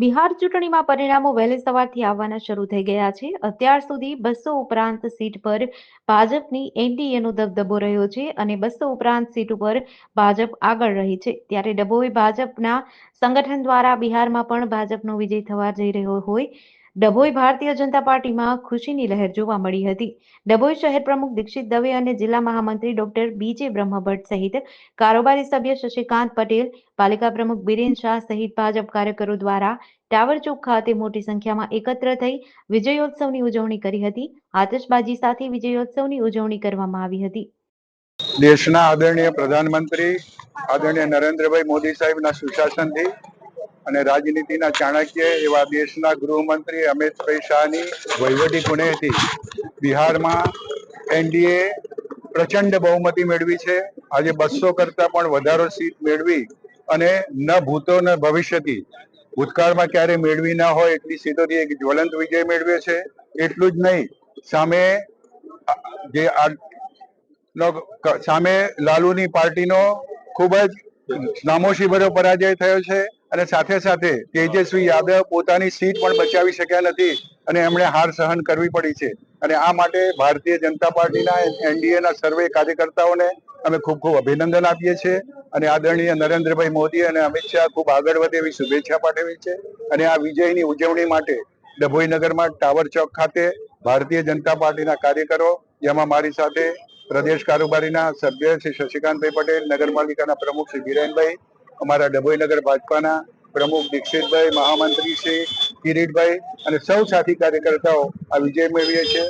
બિહાર ચૂંટણીમાં પરિણામો વહેલી સવારથી આવવાના શરૂ થઈ ગયા છે. અત્યાર સુધી બસો ઉપરાંત સીટ પર ભાજપની એનડીએનો દબદબો રહ્યો છે અને બસો ઉપરાંત સીટ ઉપર ભાજપ આગળ રહી છે. ત્યારે ડભોઈ ભાજપના સંગઠન દ્વારા બિહારમાં પણ ભાજપનો વિજય થવા જઈ રહ્યો હોય ડભોઈ ભારતીય જનતા પાર્ટીમાં ખુશીની લહેર જોવા મળી હતી. ડભોઈ શહેર પ્રમુખ દીક્ષિત દવે અને જિલ્લા મહામંત્રી ડોક્ટર બીજે બ્રહ્મભટ્ટ સહિત કારોબારી સભ્ય શશિકાંત પટેલ, પાલિકા પ્રમુખ બિરેન શાહ સહિત ભાજપ કાર્યકરો દ્વારા ટાવર ચોક ખાતે મોટી સંખ્યામાં એકત્ર થઈ વિજયોત્સવની ઉજવણી કરી હતી. આતશબાજી સાથે વિજયોત્સવની ઉજવણી કરવામાં આવી હતી. દેશના આદરણીય પ્રધાનમંત્રી, આદરણીય નરેન્દ્રભાઈ મોદી સાહેબના સુશાસનથી અને રાજનીતિના ચાણક્ય એવા દેશના ગૃહમંત્રી અમિતભાઈ શાહની વહીવટી કુનેહથી બિહારમાં એનડીએ પ્રચંડ બહુમતી મેળવી છે. આજે બસો કરતા પણ વધારો સીટ મેળવી અને ન ભૂતો ન ભવિષ્યથી. ભૂતકાળમાં ક્યારે મેળવી ના હોય એટલી સીટોથી એક જ્વલંત વિજય મેળવ્યો છે. એટલું જ નહીં, સામે જે સામે લાલુની પાર્ટીનો ખૂબ જ નામોશીભર્યો પરાજય થયો છે. અને સાથે સાથે તેજસ્વી યાદવ પોતાની સીટ પણ બચાવી શક્યા નથી અને એમણે હાર સહન કરવી પડી છે. અને આ માટે ભારતીય જનતા પાર્ટીના એનડીએના સર્વે કાર્યકર્તાઓને અમે ખૂબ ખૂબ અભિનંદન આપીએ છીએ. અને આદરણીય નરેન્દ્રભાઈ મોદી અને અમિત શાહ ખૂબ આગળ વધે એવી શુભેચ્છા પાઠવી છે. અને આ વિજયની ઉજવણી માટે ડભોઈ નગરમાં ટાવર ચોક ખાતે ભારતીય જનતા પાર્ટીના કાર્યકરો, જેમાં મારી સાથે પ્રદેશ કારોબારીના સભ્ય શ્રી શશિકાંતભાઈ પટેલ નગરપાલિકાના પ્રમુખ શ્રી બીરેનભાઈ અમારા ડભોઈ નગર ભાજપાના પ્રમુખ દીક્ષિતભાઈ, મહામંત્રી શ્રી કિરીટભાઈ અને સૌ સાથી કાર્યકર્તાઓ આ વિજય મેળવીએ છે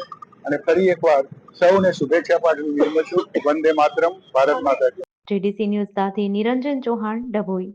અને ફરી એકવાર સૌને શુભેચ્છા પાઠવી વિરમું છું. વંદે માતરમ, ભારત માતા કી. જેડીસી ન્યૂઝ સાથે નિરંજન ચૌહાણ, ડભોઈ.